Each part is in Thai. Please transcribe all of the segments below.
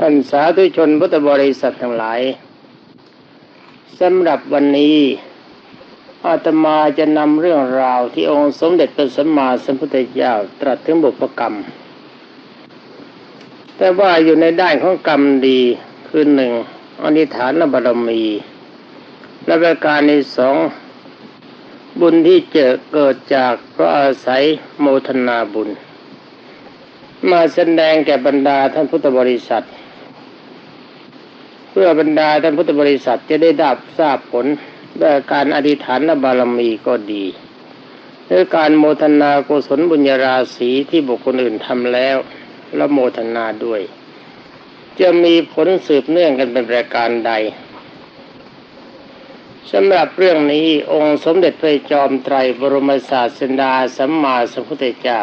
ท่านสาธุชนพุทธบริษัททั้งหลายสำหรับวันนี้อาตมาจะนำเรื่องราวที่องค์สมเด็จพระสัมมาสัมพุทธเจ้าตรัสถึงบุพกรรม แต่ว่าอยู่ในด้านของกรรมดีคือหนึ่งอนิฐานบารมี และประการในสองบุญที่เจอเกิดจากพระอาศัยโมทนาบุญ มาแสดงแก่บรรดาท่านพุทธบริษัท พื่อบรรดาท่านพุทธบริษัทจะได้ดับทราบผลด้วยการอธิษฐานบารมีก็ดีหรือการโมทนากุศลบุญญาราศีที่บุคคลอื่นทำแล้วและโมทนาด้วย จะมีผลสืบเนื่องกันเป็นประการใดสำหรับเรื่องนี้องค์สมเด็จพระจอมไตรบรมศาสดาสัมมาสัมพุทธเจ้า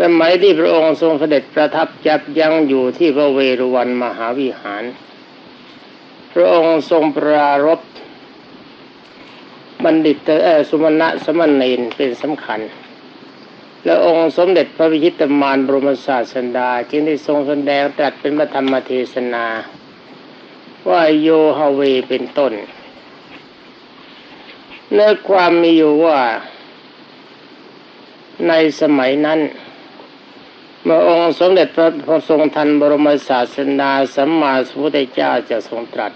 สมัยที่พระองค์ทรงเสด็จประทับจับยังอยู่ที่พระเวรุวันมหาวิหาร พระองค์ทรงปรารบบัณฑิตเอสุมาณะสมณีนเป็นสำคัญ และองค์สมเด็จพระวิชิตมารบรมศาสดาจึงได้ทรงแสดงตรัสเป็นพระธรรมเทศนา ว่าโยฮาเวเป็นต้นเนื้อความมีอยู่ว่า ในสมัยนั้น เมื่อองค์สมเด็จพระทรงทันบรมศาสนาสัมมาสัมพุทธเจ้าจะทรงตรัส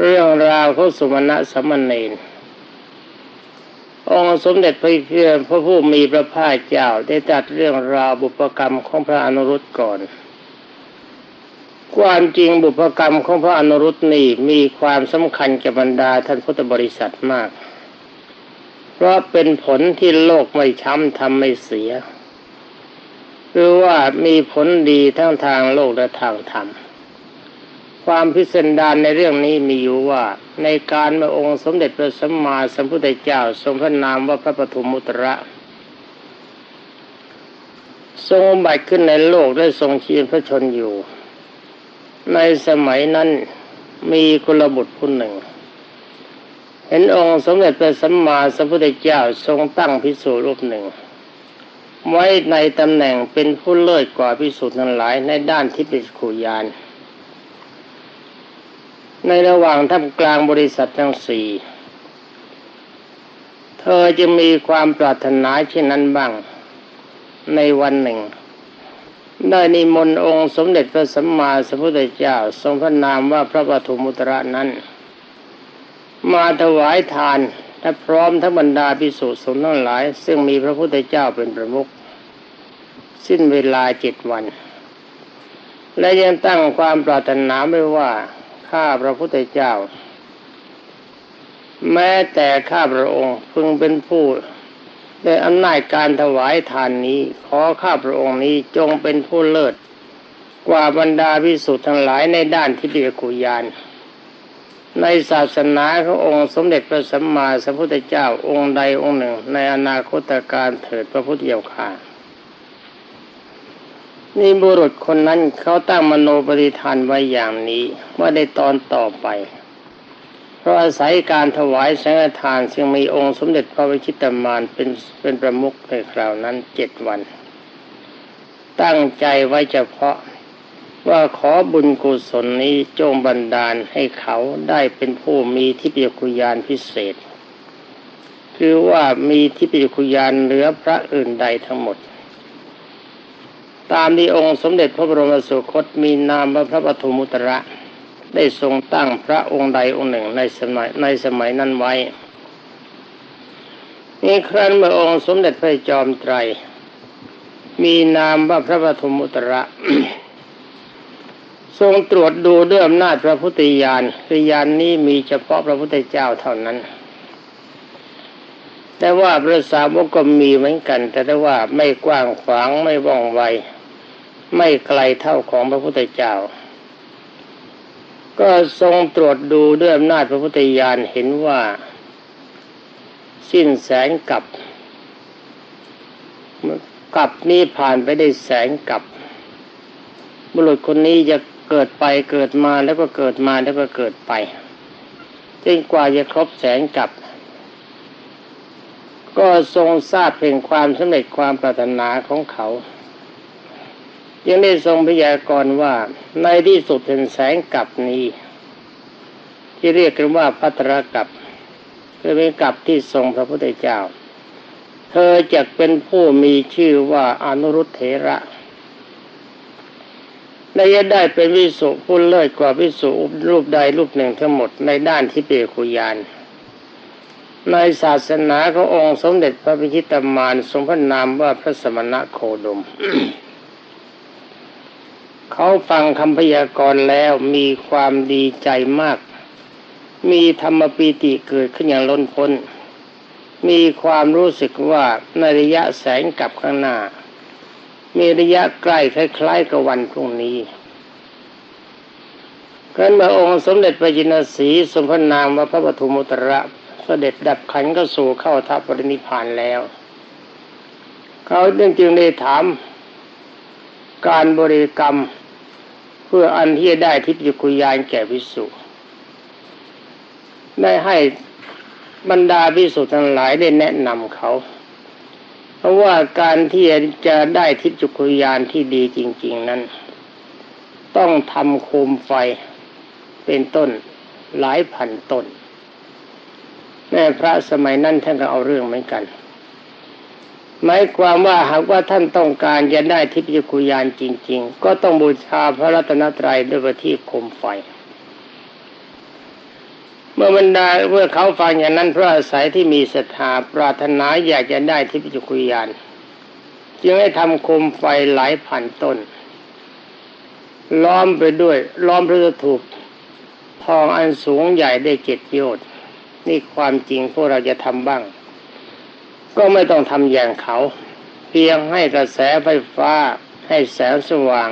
เรื่องราวของสุมาณะสมณเณรองค์สมเด็จพระเพื่อพระผู้มีพระภาคเจ้าได้ตรัสเรื่องราวบุพกรรมของพระอนุรุตก่อนความจริงบุพกรรมของพระอนุรุตนี่มีความสำคัญแก่บรรดาท่านพุทธบริษัทมาก เพราะเป็นผลที่โลกไม่ช้ำทำไม่เสีย หรือว่ามีผลดีทั้งทางโลกและทางธรรม ความพิสดารในเรื่องนี้มีอยู่ว่า ในการเมื่อองค์สมเด็จพระสัมมาสัมพุทธเจ้าทรงพระนามว่าพระปฐมมุตระทรงบัติขึ้นในโลกได้ทรงชีพพระชนอยู่ ในสมัยนั้นมีกุลบุตรผู้หนึ่ง เห็นองค์สมเด็จพระสัมมาสัมพุทธเจ้าทรงตั้งพิสูรรูปหนึ่ง ไว้ในตำแหน่งเป็นผู้เลิศกว่าพิสูจน์ทั้งหลายในด้านที่เป็นขุยาน ในระหว่างท่ามกลางบริษัททั้งสี่เธอจะมีความปรารถนาเช่นนั้นบ้าง ในวันหนึ่ง ได้นิมนต์องค์สมเด็จพระสัมมาสัมพุทธเจ้า ทรงพระนามว่าพระปฐมุตระนั้น มาถวายทานและพร้อมทั้งบรรดาภิกษุสงฆ์ทั้งหลาย ซึ่งมีพระพุทธเจ้าเป็นประมุข สิ้นเวลาเจ็ดวัน และยังตั้งความปรารถนาไว้ว่าข้าพระพุทธเจ้า แม้แต่ข้าพระองค์พึงเป็นผู้ด้วยอำนาจการถวายทานนี้ ขอข้าพระองค์นี้จงเป็นผู้เลิศกว่าบรรดาพิสุทธ์ทั้งหลายในด้านทิฏฐิกุยาน ในศาสนาขององค์สมเด็จพระสัมมาสัมพุทธเจ้าองค์ใดองค์หนึ่ง ในอนาคตการเถิดพระพุทธเจ้าค่ะ นี่บุรุษคนนั้นเขาตั้งมโนปฏิทานไว้อย่างนี้เมื่อได้ตอนต่อไป เพราะอาศัยการถวายสังฆทานซึ่งมีองค์สมเด็จพระวิชิตามานเป็นเป็นประมุขในคราวนั้นเจ็ดวัน ตั้งใจไว้เฉพาะว่าขอบุญกุศลนี้จงบันดาลให้เขาได้เป็นผู้มีทิพยคุยานพิเศษ คือว่ามีทิพยคุยานเหนือพระอื่นใดทั้งหมด ตามที่องค์สมเด็จพระบรมสุคตมีนามว่าพระปฐมุตระ ได้ทรงตั้งพระองค์ใดองค์หนึ่งในสมัยในสมัยนั้นไว้ นี่ครั้นเมื่อองค์สมเด็จพระจอมไตร มีนามว่าพระปฐมุตระ ทรงตรวจดูด้วยอำนาจพระพุทธญาณคือญาณนนี้มีเฉพาะพระพุทธเจ้าเท่านั้น แต่ว่าพระสาวกก็มีเหมือนกันแต่ว่าไม่กว้างขวางไม่ว่องไว ไม่ไกลเท่าของพระพุทธเจ้า ก็ทรงตรวจดูด้วยอำนาจพระพุทธญาณเห็นว่า สิ้นแสงกับกับนี้ผ่านไปได้แสงกับ บุรุษคนนี้จะเกิดไปเกิดมาแล้วก็เกิดมาแล้วก็เกิดไปจนกว่าจะครบแสงกับ ก็ทรงทราบเพียงความสำเร็จความปรารถนาของเขายังได้ทรงพยากรณ์ว่าในที่สุดเป็นแสงกับนี้ ที่เรียกกันว่าพัทรกับคือเป็นกับที่ทรงพระพุทธเจ้า เธอจะเป็นผู้มีชื่อว่าอนุรุตเถระและจะได้เป็นวิสุผู้เลิศกว่าวิสุรูปใดรูปหนึ่งทั้งหมดในด้านที่เปรคุยาน ในศาสนาขององค์สมเด็จพระพิชิตามานทรงพระนามว่าพระสมณะโคดม เขาฟังคำพยากรณ์แล้วมีความดีใจมาก มีธรรมปีติเกิดขึ้นอย่างล้นพ้น มีความรู้สึกว่าในระยะแสงกลับข้างหน้า มีระยะใกล้คล้ายๆกับวันพรุ่งนี้กันเมื่อองค์สมเด็จพระจินสีสมพนามว่าพระปฐุมุตระ เสด็จดับขันก็สู่เข้าทัพปรินิพานแล้ว เขาจึงได้ถาม การบริกรรม เพื่ออันที่ได้ทิพยคุยานแก่วิสุได้ให้บรรดาวิสุทั้งหลายได้แนะนำเขา เพราะว่าการที่จะได้ทิพจุกุยานที่ดีจริง ๆนั้น ต้องทำโคมไฟเป็นต้นหลายพันต้น แม่พระสมัยนั้นท่านก็เอาเรื่องเหมือนกัน หมายความว่าหากว่าท่านต้องการจะได้ทิพยกุยานจริง ๆ ก็ต้องบูชาพระรัตนตรัยด้วยประทีปคมไฟ เมื่อบรรดาเมื่อเขาฟังอย่างนั้นพระอาศัยที่มีศรัทธาปรารถนาอยากจะได้ทิพยคุยาน จึงให้ทำโคมไฟหลายพันต้น ล้อมไปด้วยล้อมพระถูกทองอันสูงใหญ่ได้เจ็ดโยชน์ นี่ความจริงพวกเราจะทำบ้าง ก็ไม่ต้องทำอย่างเขา เพียงให้กระแสไฟฟ้าให้แสงสว่าง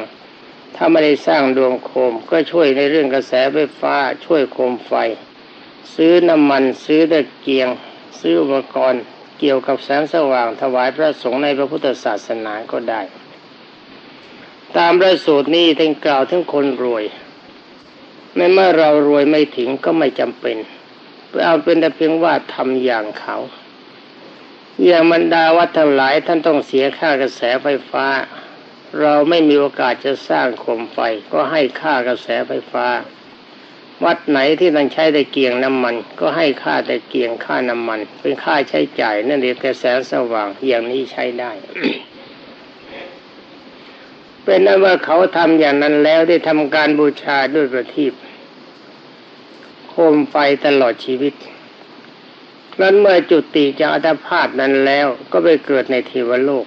ถ้าไม่ได้สร้างดวงโคม ก็ช่วยในเรื่องกระแสไฟฟ้า ช่วยโคมไฟ ซื้อน้ำมันซื้อตะเกียง ซื้ออุปกรณ์เกี่ยวกับแสงสว่าง ถวายพระสงฆ์ในพระพุทธศาสนาก็ได้ ตามพระสูตรนี้ท่านกล่าวถึงคนรวยในเมื่อเรารวยไม่ถึงก็ไม่จำเป็น เอาเป็นแต่เพียงว่าทำอย่างเขา อย่างบรรดาวัดทั้งหลายท่านต้องเสียค่ากระแสไฟฟ้า เราไม่มีโอกาสจะสร้างโคมไฟก็ให้ค่ากระแสไฟฟ้า วัดไหนที่ต้องใช้ตะเกียงน้ำมัน ก็ให้ค่าตะเกียงค่าน้ำมัน เป็นค่าใช้จ่ายนั่นเองแต่แสสว่างอย่างนี้ใช้ได้เป็นนั้นว่าเขาทำอย่างนั้นแล้วได้ทำการบูชาด้วยประทีป โคมไฟตลอดชีวิต นั้นเมื่อจุติจากอัตภาพนั้นแล้วก็ไปเกิดในเทวโลก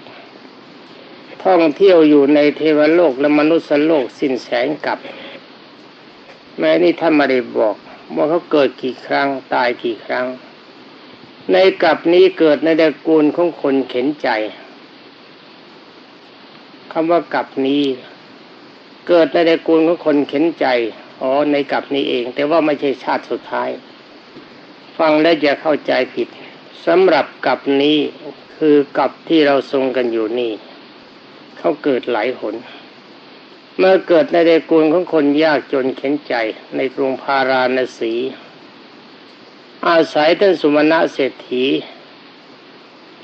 ท่องเที่ยวอยู่ในเทวโลกและมนุษย์โลกสิ้นแสงกับ แม้นี่ท่านไม่ได้บอกว่าเขาเกิดกี่ครั้งตายกี่ครั้ง ในกับนี้เกิดในตระกูลของคนเข็นใจคำว่ากับนี้ เกิดในตระกูลของคนเข็นใจ อ๋อในกับนี้เอง แต่ว่าไม่ใช่ชาติสุดท้าย ฟังแล้วจะเข้าใจผิดสำหรับกับนี้คือกับที่เราทรงกันอยู่นี่ เขาเกิดหลายหนเมื่อเกิดในเดกูลของคนยากจนเข็นใจในกรุงพาราณสี อาศัยท่านสุมาณะเศรษฐี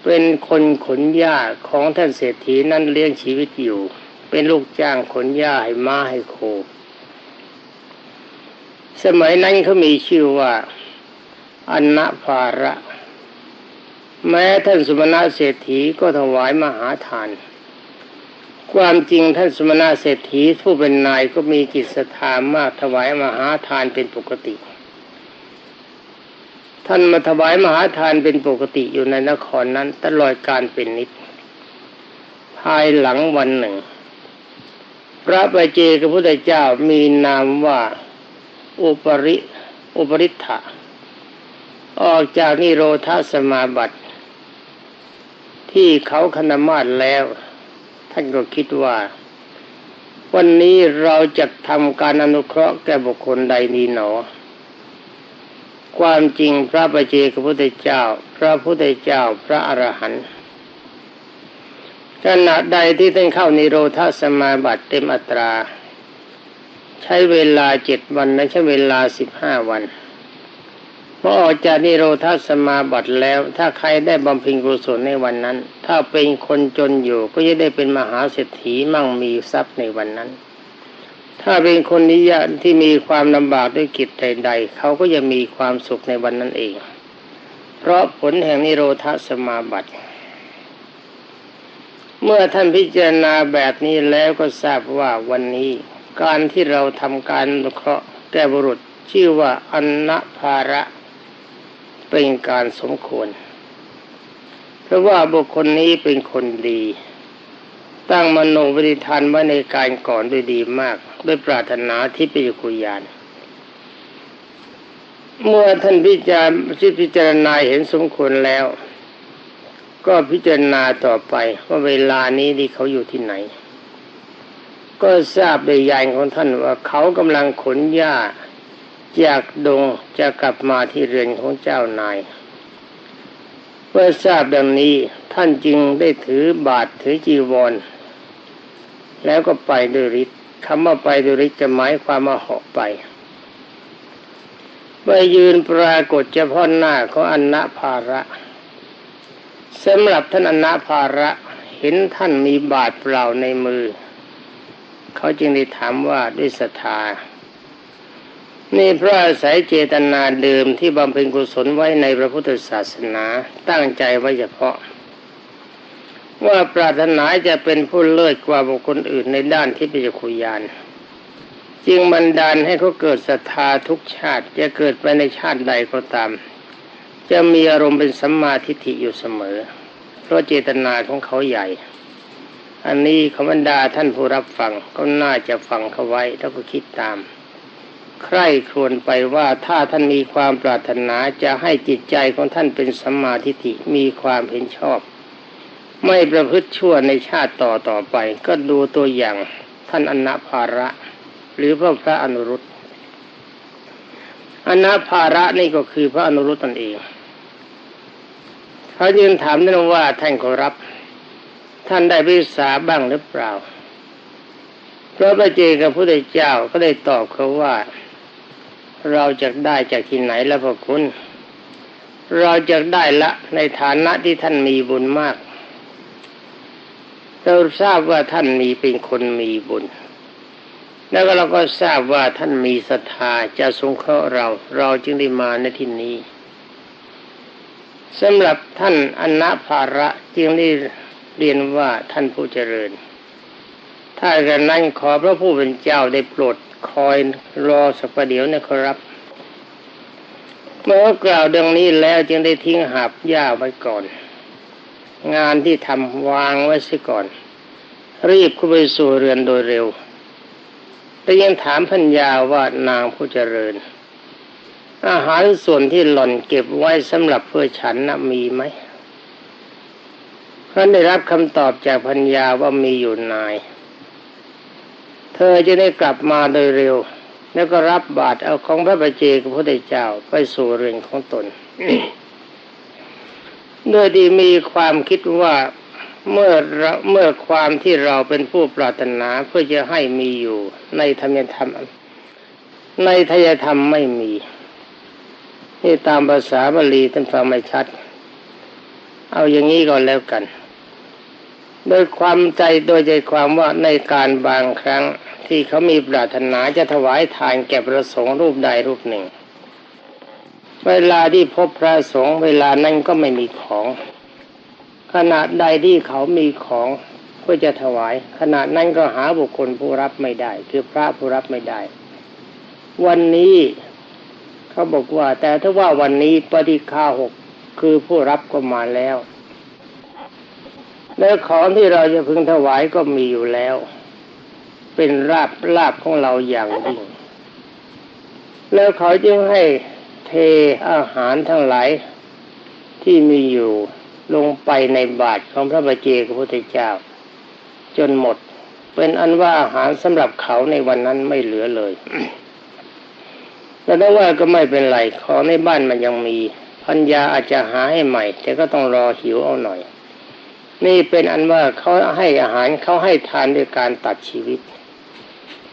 เป็นคนขนหญ้าของท่านเศรษฐีนั้นเลี้ยงชีวิตอยู่ เป็นลูกจ้างขนหญ้าให้ม้าให้โค สมัยนั้นเขามีชื่อว่าอันนะภาระ แม้ท่านสมณะเศรษฐีก็ถวายมหาทาน ความจริงท่านสมณะเศรษฐีผู้เป็นนายก็มีจิตศรัทธามากถวายมหาทานเป็นปกติ ท่านมาถวายมหาทานเป็นปกติอยู่ในนครนั้นตลอดการเป็นนิด ภายหลังวันหนึ่ง พระบาเจกพุทธเจ้ามีนามว่า อุปริ อุปริธะออกจากนิโรธาสมาบัติ ที่เขาคณมาศแล้ว ท่านก็คิดว่า วันนี้เราจะทำการอนุเคราะห์แก่บุคคลใดนี้หนอ ความจริงพระปเจกพุทธเจ้า พระพุทธเจ้าพระอรหันต์ขณะใดที่ท่านเข้านิโรธาสมาบัติเต็มอัตรา ใช้เวลาเจ็ดวันและใช้เวลาสิบห้าวันเมื่อออกจากนิโรธาสมาบัติแล้ว ถ้าใครได้บำเพ็ญกุศลในวันนั้น ถ้าเป็นคนจนอยู่ก็จะได้เป็นมหาเศรษฐีมั่งมีทรัพย์ในวันนั้น ถ้าเป็นคนนิยะที่มีความลำบากด้วยกิจใดๆเขาก็จะมีความสุขในวันนั้นเอง เพราะผลแห่งนิโรธาสมาบัติ เมื่อท่านพิจารณาแบบนี้แล้วก็ทราบว่าวันนี้ การที่เราทำการเคราะห์แก่บุรุษชื่อว่าอันนภาระเป็นการสมควร เพราะว่าบุคคลนี้เป็นคนดี ตั้งมโนปฏิทานไว้ในการก่อนด้วยดีมาก ด้วยปรารถนาที่ปิจุยานเมื่อท่านพิจารพิจารณาเห็นสมควรแล้ว ก็พิจารณาต่อไปว่าเวลานี้ที่เขาอยู่ที่ไหน ก็ทราบโดยยานของท่านว่าเขากำลังขนหญ้าจากดงจะกลับมาที่เรือนของเจ้านายเมื่อทราบดังนี้ท่านจึงได้ถือบาทถือจีวร แล้วก็ไปด้วยฤทธิ์คำว่าไปด้วยฤทธิ์จะหมายความมาเหาะไปไปยืนปรากฏเฉพาะหน้าของอนนาภาระสำหรับท่านอนนาภาระเห็นท่านมีบาทเปล่าในมือ เขาจึงได้ถามว่าด้วยศรัทธานี่เพราะอาศัยเจตนาเดิมที่บำเพ็ญกุศลไว้ในพระพุทธศาสนาตั้งใจไว้เฉพาะ ว่าปรารถนาจะเป็นผู้เลิศกว่าบุคคลอื่นในด้านที่ปิจคุยานจึงบันดาลให้เขาเกิดศรัทธาทุกชาติจะเกิดไปในชาติใดก็ตาม จะมีอารมณ์เป็นสัมมาทิฏฐิอยู่เสมอ เพราะเจตนาของเขาใหญ่ อันนี้ขบรรดาท่านผู้รับฟังก็น่าจะฟังเขาไว้แล้วก็คิดตาม ใคร่ครวญไปว่าถ้าท่านมีความปรารถนาจะให้จิตใจของท่านเป็นสัมมาทิฏฐิมีความเห็นชอบ ไม่ประพฤติชั่วในชาติต่อต่อไป ก็ดูตัวอย่างท่านอนาภาระ หรือพระพระอนุรุตอนาภาระนี่ก็คือพระอนุรุตตนเองเขายืนถามท่านว่าท่านขอรับ ท่านได้วิสาบ้างหรือเปล่าพระพระเจกับพระพุทธเจ้าก็ได้ตอบเขาว่า เราจะได้จากที่ไหนแล้วพระคุณ เราจะได้ละในฐานะที่ท่านมีบุญมากเราทราบว่าท่านมีเป็นคนมีบุญ แล้วก็เราก็ทราบว่าท่านมีศรัทธาจะสงเคราะห์เรา เราจึงได้มาในที่นี้สำหรับท่านอนาภาระจึงได้ เรียนว่าท่านผู้เจริญ ถ้ากันนั้นขอพระผู้เป็นเจ้าได้โปรดคอยรอสักประเดี๋ยวนะครับ เมื่อกล่าวดังนี้แล้วจึงได้ทิ้งหับหญ้าไว้ก่อน งานที่ทำวางไว้ซิก่อน รีบเข้าไปสู่เรือนโดยเร็วแต่ยังถามพัญญาว่านางผู้เจริญ อาหารส่วนที่หล่อนเก็บไว้สำหรับเพื่อฉันนะมีไหม เขาได้รับคำตอบจากพัญญาว่ามีอยู่นาย เธอจะได้กลับมาโดยเร็ว แล้วก็รับบาตรเอาของพระบาเจกับพระเดจ้าไปสู่เรือนของตนโดยที่มีความคิดว่าเมื่อเมื่อความที่เราเป็นผู้ปรารถนาเพื่อจะให้มีอยู่ ในธรรมยธรรม ในทยธรรมไม่มีนี่ตามภาษาบาลีท่านฟังไม่ชัด เอาอย่างนี้ก่อนแล้วกัน โดยความใจโดยใจความว่าในการบางครั้งที่เขามีปรารถนาจะถวายทานแก่พระสงฆ์รูปใดรูปหนึ่ง เวลาที่พบพระสงฆ์เวลานั้นก็ไม่มีของ ขณะใดที่เขามีของเพื่อจะถวาย ขณะนั้นก็หาบุคคลผู้รับไม่ได้ คือพระผู้รับไม่ได้ วันนี้เขาบอกว่า แต่ถ้าว่าวันนี้ปฏิฆาหกคือผู้รับก็มาแล้ว แล้วของที่เราจะพึงถวายก็มีอยู่แล้ว เป็นลาบลาบของเราอย่างยิ่งแล้วเขาจึงให้เทอาหารทั้งหลายที่มีอยู่ลงไปในบาตรของพระบาเจกพระพุทธเจ้า จนหมด เป็นอันว่าอาหารสำหรับเขาในวันนั้นไม่เหลือเลยแต่ถ้ว่าก็ไม่เป็นไรของในบ้านมันยังมี พัญญาอาจจะหาให้ใหม่ แต่ก็ต้องรอหิวเอาหน่อย นี่เป็นอันว่าเขาให้อาหารเขาให้ทานด้วยการตัดชีวิต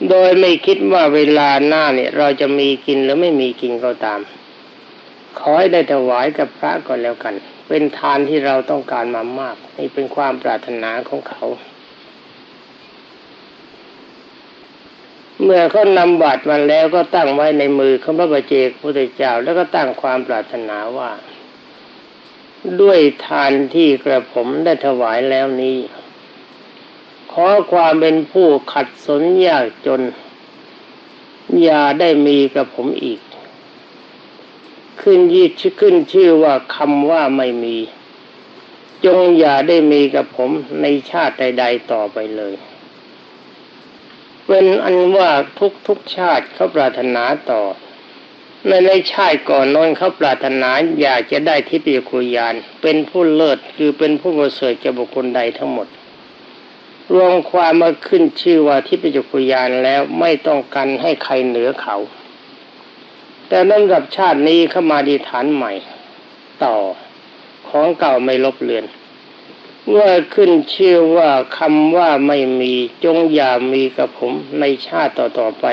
โดยไม่คิดว่าเวลาหน้าเนี่ย เราจะมีกินหรือไม่มีกินก็ตาม ขอให้ได้ถวายกับพระก่อนแล้วกัน เป็นทานที่เราต้องการมามาก นี่เป็นความปรารถนาของเขา เมื่อเขานำบาตรมาแล้วก็ตั้งไว้ในมือของพระบาเจกพุทธเจ้า แล้วก็ตั้งความปรารถนาว่า ด้วยทานที่กระผมได้ถวายแล้วนี้ ขอความเป็นผู้ขัดสนยากจน อย่าได้มีกับผมอีก ขึ้นยี่ขึ้นชื่อว่าคำว่าไม่มี จงอย่าได้มีกับผมในชาติใด ๆ ต่อไปเลยเป็นอันว่าทุกทุกชาติเขาปรารถนาต่อ ในในชาติก่อนนอนเขาปรารถนาอยากจะได้ทิพยคุยาน เป็นผู้เลิศคือเป็นผู้ประเสริฐจะบุคคลใดทั้งหมด รวมความมาขึ้นชื่อว่าทิพยคุยานแล้วไม่ต้องการให้ใครเหนือเขา แต่ลำดับชาตินี้เข้ามาดีฐานใหม่ ต่อของเก่าไม่ลบเลือนเมื่อขึ้นชื่อว่าคำว่าไม่มีจงอย่ามีกับผมในชาติต่อๆไป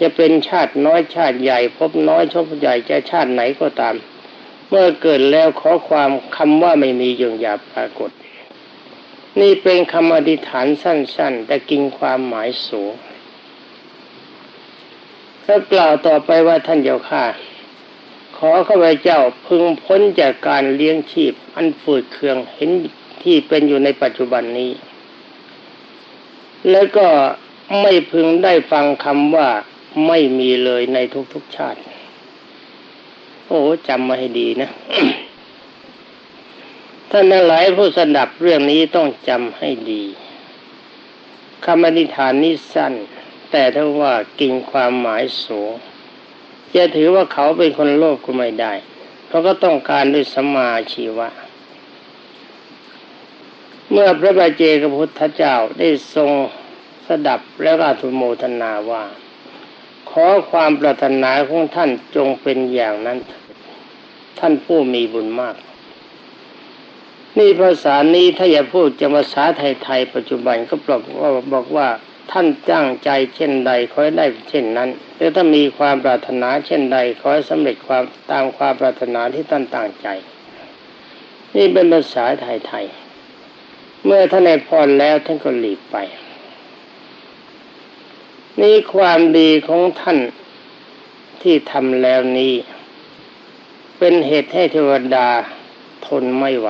จะเป็นชาติน้อยชาติใหญ่พบน้อยชบใหญ่จะชาติไหนก็ตาม เมื่อเกิดแล้วขอความคำว่าไม่มียงอย่าปรากฏ นี่เป็นคำอธิษฐานสั้น ๆ แต่กินความหมายสูงแล้วกล่าวต่อไปว่าท่านเจ้าข้าขอข้าพเจ้าพึงพ้นจากการเลี้ยงชีพ อันฝืดเคืองเห็นที่เป็นอยู่ในปัจจุบันนี้ แล้วก็ไม่พึงได้ฟังคำว่า ไม่มีเลยในทุกๆชาติ โอ้จำมาให้ดีนะท่านทั้งหลายผู้สนับเรื่องนี้ต้องจำให้ดีคำอธิษฐานนี้สั้น แต่ถ้าว่ากินความหมายสูงจะถือว่าเขาเป็นคนโลภก็ไม่ได้เขาก็ต้องการด้วยสมาชีวะ เมื่อพระบาเจกพุทธเจ้าได้ทรงสดับแล้วก็ทุโมทนาว่า ขอความปรารถนาของท่านจงเป็นอย่างนั้น ท่านผู้มีบุญมาก นี่ภาษานี้ถ้าอย่าพูดจะภาษาไทยๆปัจจุบันก็บอกว่าบอกว่าท่านจ้างใจเช่นใดขอให้ได้เช่นนั้นหรือถ้ามีความปรารถนาเช่นใดขอให้สำเร็จความตามความปรารถนาที่ท่านตั้งใจ นี่เป็นภาษาไทยๆเมื่อท่านในพรแล้วท่านก็หลีกไป นี่ความดีของท่านที่ทำแล้วนี้ เป็นเหตุให้เทวดาทนไม่ไหว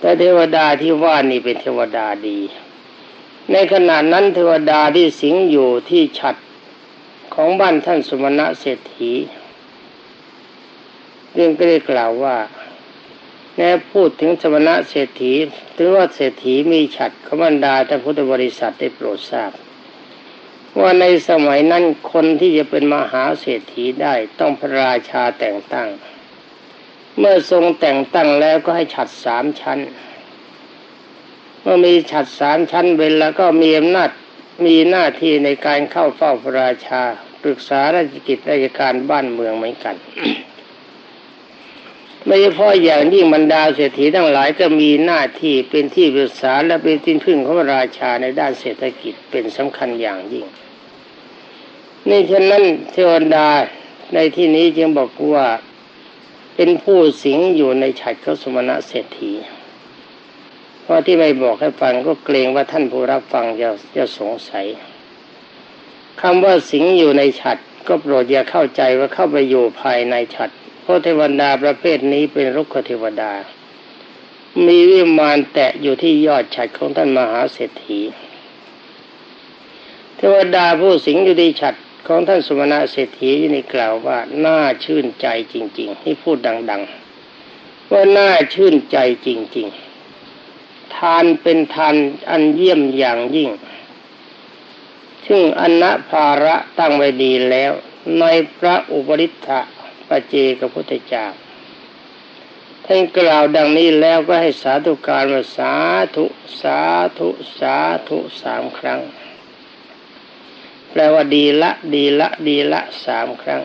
แต่เทวดาที่ว่านี่เป็นเทวดาดี ในขณะนั้นเทวดาที่สิงอยู่ที่ฉัดของบ้านท่านสมณะเศรษฐีเรื่องก็ได้กล่าวว่าแม้พูดถึงสมณะเศรษฐีถือว่าเศรษฐีมีฉัดขบันดาท่านพุทธบริษัทได้โปรดทราบ ว่าในสมัยนั้นคนที่จะเป็นมหาเศรษฐีได้ต้องพระราชาแต่งตั้ง เมื่อทรงแต่งตั้งแล้วก็ให้ฉัดสามชั้น เมื่อมีฉัดสามชั้นเป็นแล้วก็มีอำนาจมีหน้าที่ในการเข้าเฝ้าพระราชาปรึกษาราชกิจราชการบ้านเมืองเหมือนกันไม่เฉพาะอย่างยิ่งบรรดาเศรษฐีทั้งหลายก็มีหน้าที่เป็นที่ปรึกษาและเป็นที่พึ่งของพระราชาในด้านเศรษฐกิจเป็นสำคัญอย่างยิ่ง นี่ฉะนั้นเทวดาในที่นี้จึงบอกว่าเป็นผู้สิงอยู่ในฉัดเขาสมณะเศรษฐีเพราะที่ไม่บอกให้ฟังก็เกรงว่าท่านผู้รับฟังจะจะสงสัยคำว่าสิงอยู่ในฉัดก็โปรดอย่าเข้าใจว่าเข้าไปอยู่ภายในฉัดเพราะเทวดาประเภทนี้เป็นรุกขเทวดา มีวิมานแตะอยู่ที่ยอดฉัดของท่านมหาเศรษฐี เทวดาผู้สิงอยู่ในฉัด ของท่านสมณะเศรษฐีนี่กล่าวว่าน่าชื่นใจจริงๆนี่พูดดัง ๆ ว่าน่าชื่นใจจริง ๆ ทานเป็นทานอันเยี่ยมอย่างยิ่ง ซึ่งอนัภาระตั้งไว้ดีแล้ว ในพระอุปริทธะปเจกพุทธเจ้าท่านกล่าวดังนี้แล้วก็ให้สาธุการว่าสาธุ สาธุ สาธุสามครั้ง แปลว่าดีละ ดีละ ดีละสามครั้ง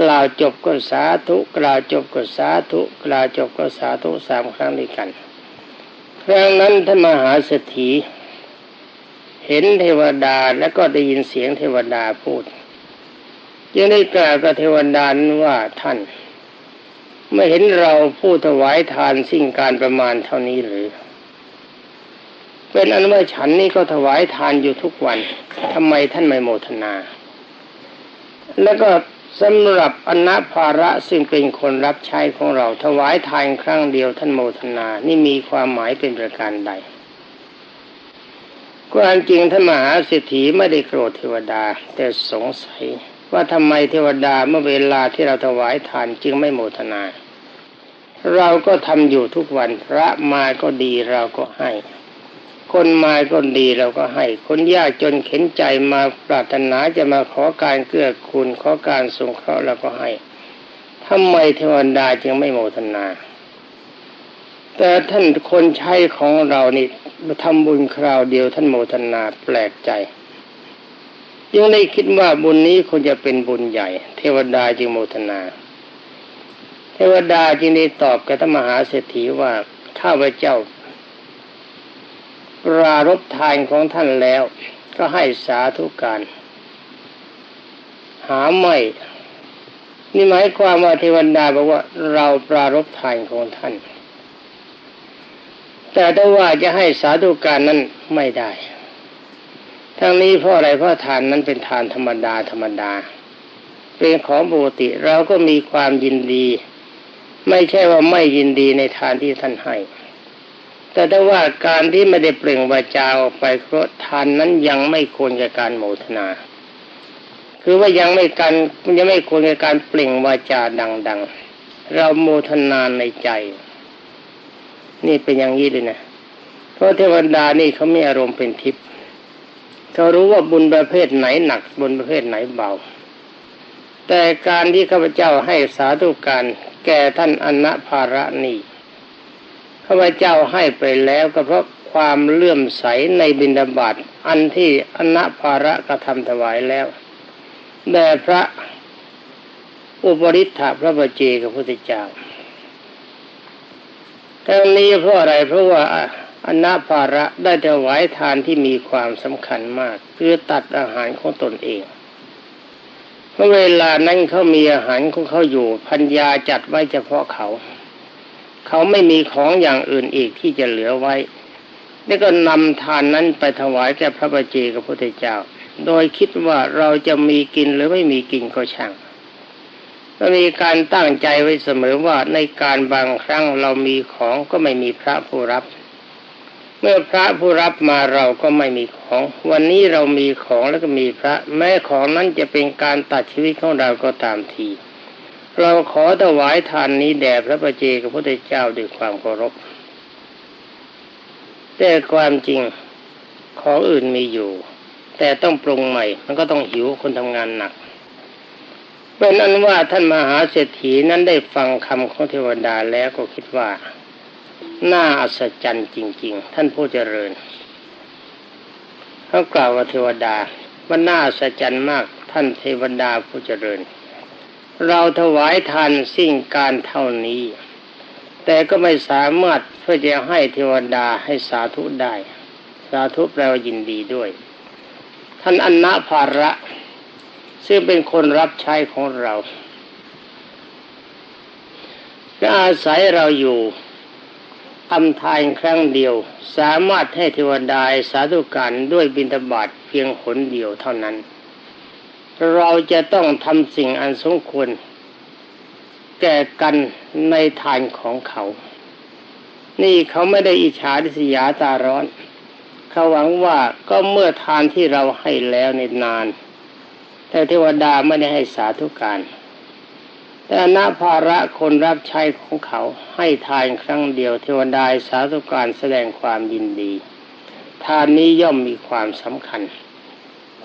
กล่าวจบก็สาธุ กล่าวจบก็สาธุ กล่าวจบก็สาธุสามครั้งด้วยกัน ครั้งนั้นท่านมหาเศรษฐีเห็นเทวดาแล้วก็ได้ยินเสียงเทวดาพูดยังได้กล่าวกับเทวดานว่าท่านไม่เห็นเราผู้ถวายทานสิ่งการประมาณเท่านี้หรือ เป็นอันว่าฉันนี่ก็ถวายทานอยู่ทุกวันทำไมท่านไม่โมทนา แล้วก็สำหรับอนาภาระซึ่งเป็นคนรับใช้ของเราถวายทานครั้งเดียวท่านโมทนา นี่มีความหมายเป็นประการใดความจริงท่านมหาเศรษฐีไม่ได้โกรธเทวดา แต่สงสัยว่าทำไมเทวดาเมื่อเวลาที่เราถวายทานจึงไม่โมทนา เราก็ทำอยู่ทุกวันพระมาก็ดีเราก็ให้ คนมาก็ดีเราก็ให้ คนยากจนเข็นใจมาปรารถนาจะมาขอการเกื้อกูลขอการสงเคราะห์เราก็ให้ทำไมเทวดาจึงไม่โมทนา แต่ท่านคนใช้ของเรานี่ทำบุญคราวเดียวท่านโมทนาแปลกใจ ยังได้คิดว่าบุญนี้คงจะเป็นบุญใหญ่ เทวดาจึงโมทนา เทวดาจึงได้ตอบกับธรรมหาเศรษฐีว่าข้าพเจ้า รารบทานของท่านแล้ว ก็ให้สาธุการ หาไม่นี่หมายความว่าเทวดาบอกว่าเราปรารบทานของท่าน แต่ถ้าว่าจะให้สาธุการนั้นไม่ได้ ทั้งนี้เพราะอะไรเพราะทานนั้นเป็นทานธรรมดาธรรมดา เป็นของปกติเราก็มีความยินดี ไม่ใช่ว่าไม่ยินดีในทานที่ท่านให้ แต่ถ้าว่าการที่ไม่ได้เปล่งวาจาออกไปเพราะทานนั้นยังไม่ควรแกับการโมทนา คือว่ายังไม่การยังไม่ควรแกับการเปล่งวาจาดัง ๆ เราโมทนาในใจ นี่เป็นอย่างนี้เลยนะเพราะเทวดานี่เขาไม่อารมณ์เป็นทิพย์เขารู้ว่าบุญประเภทไหนหนักบุญประเภทไหนเบา แต่การที่ข้าพเจ้าให้สาธุการแก่ท่านอนัภาระนี่ ข้าพเจ้าให้ไปแล้วก็เพราะความเลื่อมใสในบิณฑบาตอันที่อนัภาระกระทำถวายแล้วแด่พระอุปริธาพระบเจกับพระพุทธเจ้าทั้งนี้เพราะอะไรเพราะว่าอนาภาระได้ถวายทานที่มีความสำคัญมากคือตัดอาหารของตนเองเมื่อเวลานั้นเขามีอาหารของเขาอยู่พัญญาจัดไว้เฉพาะเขา เขาไม่มีของอย่างอื่นอีกที่จะเหลือไว้แล้วก็นำทานนั้นไปถวายแก่พระบัจเจกับพระพุทธเจ้า โดยคิดว่าเราจะมีกินหรือไม่มีกินก็ช่างก็มีการตั้งใจไว้เสมอว่าในการบางครั้งเรามีของก็ไม่มีพระผู้รับ เมื่อพระผู้รับมาเราก็ไม่มีของ วันนี้เรามีของแล้วก็มีพระ แม้ของนั้นจะเป็นการตัดชีวิตของเราก็ตามที เราขอถวายทานนี้แด่พระประเจกับพระพุทธเจ้าด้วยความเคารพ แต่ความจริงของอื่นมีอยู่ แต่ต้องปรุงใหม่ มันก็ต้องหิวคนทำงานหนัก เป็นอันว่าท่านมหาเศรษฐีนั้นได้ฟังคำของเทวดาแล้วก็คิดว่า น่าอัศจรรย์จริง ๆ ท่านผู้เจริญเขากล่าวว่าเทวดาว่าน่าอัศจรรย์มากท่านเทวดาผู้เจริญ เราถวายทานสิ่งการเท่านี้ แต่ก็ไม่สามารถเพื่อจะให้เทวดาให้สาธุได้ สาธุแปลว่ายินดีด้วย ท่านอนนาภาระ ซึ่งเป็นคนรับใช้ของเราก็อาศัยเราอยู่ทำทานครั้งเดียว สามารถให้เทวดาสาธุการด้วยบิณฑบาตเพียงหนเดียวเท่านั้น เราจะต้องทำสิ่งอันสมควร แก่กันในทานของเขา นี่เขาไม่ได้อิจฉาดิสยาตาร้อน เขาหวังว่าก็เมื่อทานที่เราให้แล้วในนาน แต่เทวดาไม่ได้ให้สาธุการแต่นาภาระคนรับใช้ของเขาให้ทานครั้งเดียว เทวดาสาธุการแสดงความยินดี ทานนี้ย่อมมีความสำคัญ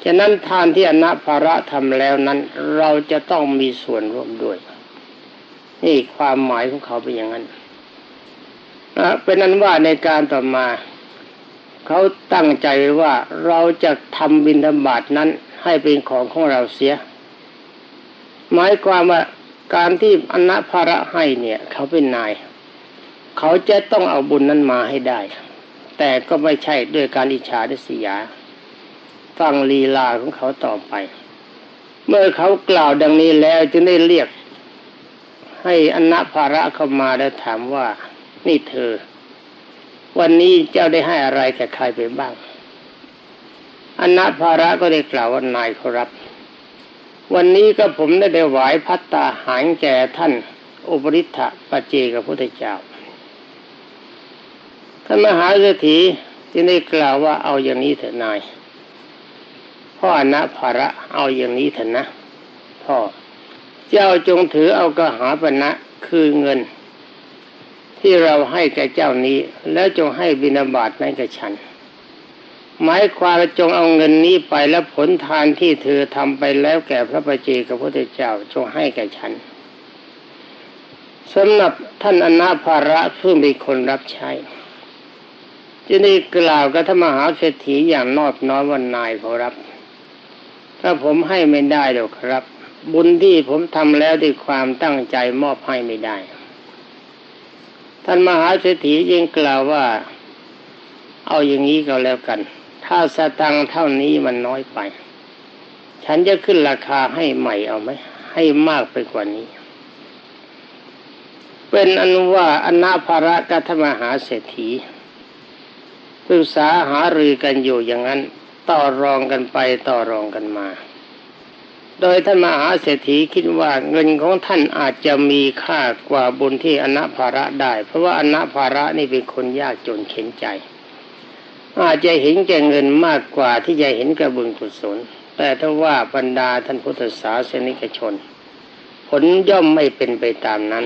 ฉะนั้นทานที่อนาภาระทำแล้วนั้น เราจะต้องมีส่วนร่วมด้วย นี่ความหมายของเขาเป็นอย่างนั้นเป็นนั้นว่าในการต่อมา เขาตั้งใจไว้ว่าเราจะทำบินธบาตนั้นให้เป็นของของเราเสีย หมายความว่าการที่อนัภาระให้เนี่ย เขาเป็นนาย เขาจะต้องเอาบุญนั้นมาให้ได้ แต่ก็ไม่ใช่ด้วยการอิจฉาดิสยา ฟังลีลาของเขาต่อไป เมื่อเขากล่าวดังนี้แล้วจึงได้เรียก ให้อนาภาระเข้ามาแล้วถามว่า นี่เธอ วันนี้เจ้าได้ให้อะไรแก่ใครไปบ้างอนาภาระก็ได้กล่าวว่านายขอรับ วันนี้ก็ผมได้ได้ไหวพัตตาหารแก่ท่านอุปริทธะปเจกับพุทธเจ้าท่านมหาเศรษฐีจึงได้กล่าวว่าเอาอย่างนี้เถอะนาย พ่ออนาภาระเอาอย่างนี้เถอะนะพ่อเจ้าจงถือเอากระหาปณะคือเงิน ที่เราให้แก่เจ้านี้ แล้วจงให้บินาบาตนั้นแก่ฉัน หมายความจงเอาเงินนี้ไปแล้วผลทานที่เธอทำไปแล้วแก่พระปเจกับพระเจ้าจงให้แก่ฉันสำหรับท่านอนาภาระเพื่อมีคนรับใช้จะได้กล่าวกับธรรมหาเศรษฐีอย่างนอบน้อมวันนายขอรับ ถ้าผมให้ไม่ได้หรอกครับ บุญที่ผมทำแล้วด้วยความตั้งใจมอบให้ไม่ได้ ท่านมหาเศรษฐียังกล่าวว่า เอาอย่างนี้ก็แล้วกัน ถ้าสตังเท่านี้มันน้อยไป ฉันจะขึ้นราคาให้ใหม่เอาไหมให้มากไปกว่านี้ เป็นอนุว่าอนาภาระกัธมหาเศรษฐีปรึกษาหารือกันอยู่อย่างนั้น ต่อรองกันไปต่อรองกันมา โดยท่านมหาเศรษฐีคิดว่าเงินของท่านอาจจะมีค่ากว่าบุญที่อนาภาระได้ เพราะว่าอนาภาระนี่เป็นคนยากจนเข็นใจ อาจจะเห็นแก่เงินมากกว่าที่จะเห็นกับบุญกุศล แต่ถ้าว่าบรรดาท่านพุทธศาสนิกชน ผลย่อมไม่เป็นไปตามนั้น